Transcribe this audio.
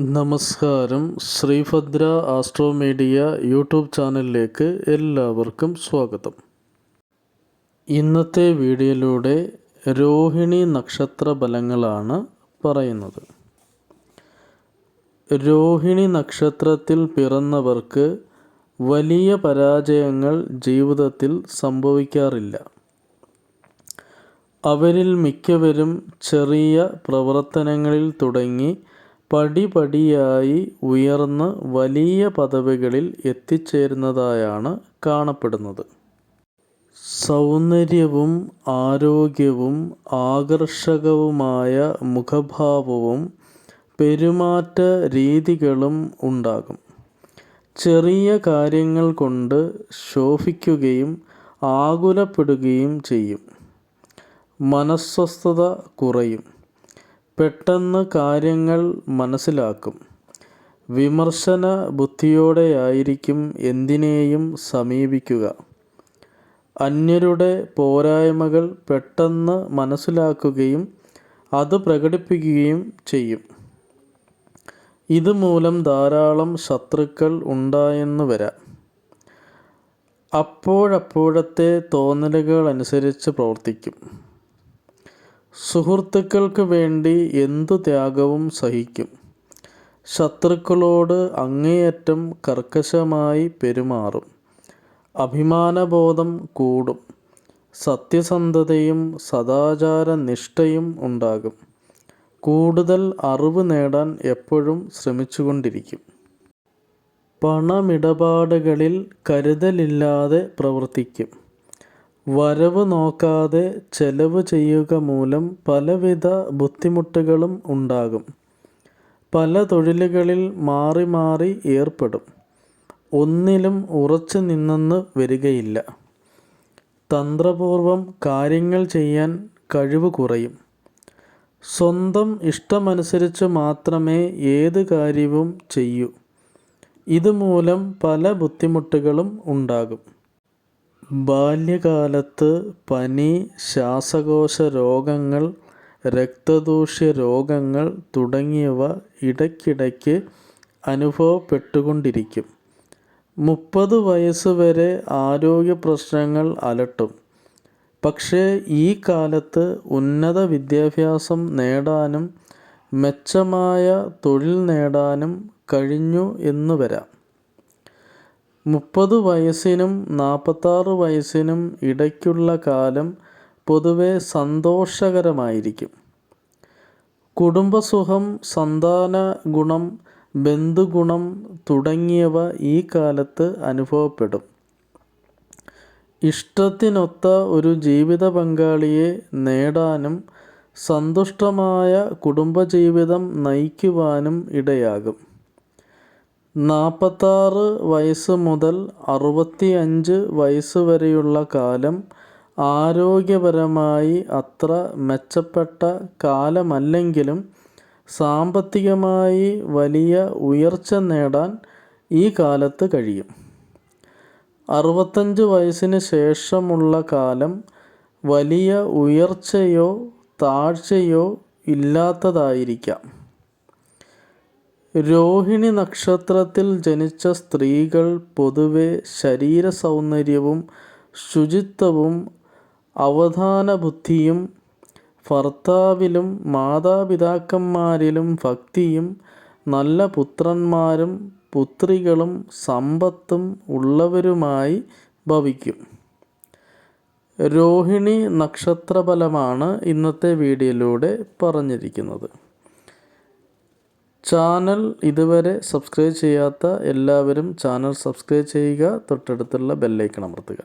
നമസ്കാരം. ശ്രീഭദ്ര ആസ്ട്രോമീഡിയ യൂട്യൂബ് ചാനലിലേക്ക് എല്ലാവർക്കും സ്വാഗതം. ഇന്നത്തെ വീഡിയോയിലൂടെ രോഹിണി നക്ഷത്ര ഫലങ്ങളാണ് പറയുന്നത്. രോഹിണി നക്ഷത്രത്തിൽ പിറന്നവർക്ക് വലിയ പരാജയങ്ങൾ ജീവിതത്തിൽ സംഭവിക്കാറില്ല. അവരിൽ മിക്കവരും ചെറിയ പ്രവർത്തനങ്ങളിൽ തുടങ്ങി പടിപടിയായി ഉയർന്ന് വലിയ പദവികളിൽ എത്തിച്ചേരുന്നതായാണ് കാണപ്പെടുന്നത്. സൗന്ദര്യവും ആരോഗ്യവും ആകർഷകവുമായ മുഖഭാവവും പെരുമാറ്റ രീതികളും ഉണ്ടാകും. ചെറിയ കാര്യങ്ങൾ കൊണ്ട് ശോഭിക്കുകയും ആകുലപ്പെടുകയും ചെയ്യും. മനസ്വസ്ഥത കുറയും. പെട്ടെന്ന് കാര്യങ്ങൾ മനസ്സിലാക്കും. വിമർശന ബുദ്ധിയോടെയായിരിക്കും എന്തിനേയും സമീപിക്കുക. അന്യരുടെ പോരായ്മകൾ പെട്ടെന്ന് മനസ്സിലാക്കുകയും അത് പ്രകടിപ്പിക്കുകയും ചെയ്യും. ഇതുമൂലം ധാരാളം ശത്രുക്കൾ ഉണ്ടായെന്ന് വരാം. അപ്പോഴപ്പോഴത്തെ തോന്നലുകൾ അനുസരിച്ച് പ്രവർത്തിക്കും. സുഹൃത്തുക്കൾക്ക് വേണ്ടി എന്തു ത്യാഗവും സഹിക്കും. ശത്രുക്കളോട് അങ്ങേയറ്റം കർക്കശമായി പെരുമാറും. അഭിമാനബോധം കൂടും. സത്യസന്ധതയും സദാചാര നിഷ്ഠയും ഉണ്ടാകും. കൂടുതൽ അറിവ് നേടാൻ എപ്പോഴും ശ്രമിച്ചുകൊണ്ടിരിക്കും. പണമിടപാടുകളിൽ കരുതലില്ലാതെ പ്രവർത്തിക്കും. വരവ് നോക്കാതെ ചെലവ് ചെയ്യുക മൂലം പലവിധ ബുദ്ധിമുട്ടുകളും ഉണ്ടാകും. പല തൊഴിലുകളിൽ മാറി മാറി ഏർപ്പെടും. ഒന്നിലും ഉറച്ചു നിന്നെന്ന് വരികയില്ല. തന്ത്രപൂർവം കാര്യങ്ങൾ ചെയ്യാൻ കഴിവ് കുറയും. സ്വന്തം ഇഷ്ടമനുസരിച്ച് മാത്രമേ ഏത് കാര്യവും ചെയ്യൂ. ഇതുമൂലം പല ബുദ്ധിമുട്ടുകളും ഉണ്ടാകും. ബാല്യകാലത്ത് പനി ശ്വാസകോശ രോഗങ്ങൾ രക്തദൂഷ്യ രോഗങ്ങൾ തുടങ്ങിയവ ഇടയ്ക്കിടയ്ക്ക് അനുഭവപ്പെട്ടുകൊണ്ടിരിക്കും. മുപ്പത് വയസ്സ് വരെ ആരോഗ്യ പ്രശ്നങ്ങൾ അലട്ടും. പക്ഷേ ഈ കാലത്ത് ഉന്നത വിദ്യാഭ്യാസം നേടാനും മെച്ചമായ തൊഴിൽ നേടാനും കഴിഞ്ഞു എന്ന് വരാം. മുപ്പത് വയസ്സിനും നാൽപ്പത്താറ് വയസ്സിനും ഇടയ്ക്കുള്ള കാലം പൊതുവെ സന്തോഷകരമായിരിക്കും. കുടുംബസുഖം സന്താന ഗുണം ബന്ധുഗുണം തുടങ്ങിയവ ഈ കാലത്ത് അനുഭവപ്പെടും. ഇഷ്ടത്തിനൊത്ത ഒരു ജീവിത പങ്കാളിയെ നേടാനും സന്തുഷ്ടമായ കുടുംബജീവിതം നയിക്കുവാനും ഇടയാകും. നാൽപ്പത്താറ് വയസ്സ് മുതൽ അറുപത്തി അഞ്ച് വയസ്സ് വരെയുള്ള കാലം ആരോഗ്യപരമായി അത്ര മെച്ചപ്പെട്ട കാലമല്ലെങ്കിലും സാമ്പത്തികമായി വലിയ ഉയർച്ച നേടാൻ ഈ കാലത്ത് കഴിയും. അറുപത്തഞ്ച് വയസ്സിന് ശേഷമുള്ള കാലം വലിയ ഉയർച്ചയോ താഴ്ചയോ ഇല്ലാത്തതായിരിക്കാം. രോഹിണി നക്ഷത്രത്തിൽ ജനിച്ച സ്ത്രീകൾ പൊതുവെ ശരീര സൗന്ദര്യവും ശുചിത്വവും അവധാനബുദ്ധിയും ഭർത്താവിലും മാതാപിതാക്കന്മാരിലും ഭക്തിയും നല്ല പുത്രന്മാരും പുത്രികളും സമ്പത്തും ഉള്ളവരുമായി ഭവിക്കും. രോഹിണി നക്ഷത്രഫലമാണ് ഇന്നത്തെ വീഡിയോയിലൂടെ പറഞ്ഞിരിക്കുന്നത്. ചാനൽ ഇതുവരെ സബ്സ്ക്രൈബ് ചെയ്യാത്ത എല്ലാവരും ചാനൽ സബ്സ്ക്രൈബ് ചെയ്യുക തൊട്ടടുത്തുള്ള ബെല്ലൈക്കൺ അമർത്തുക.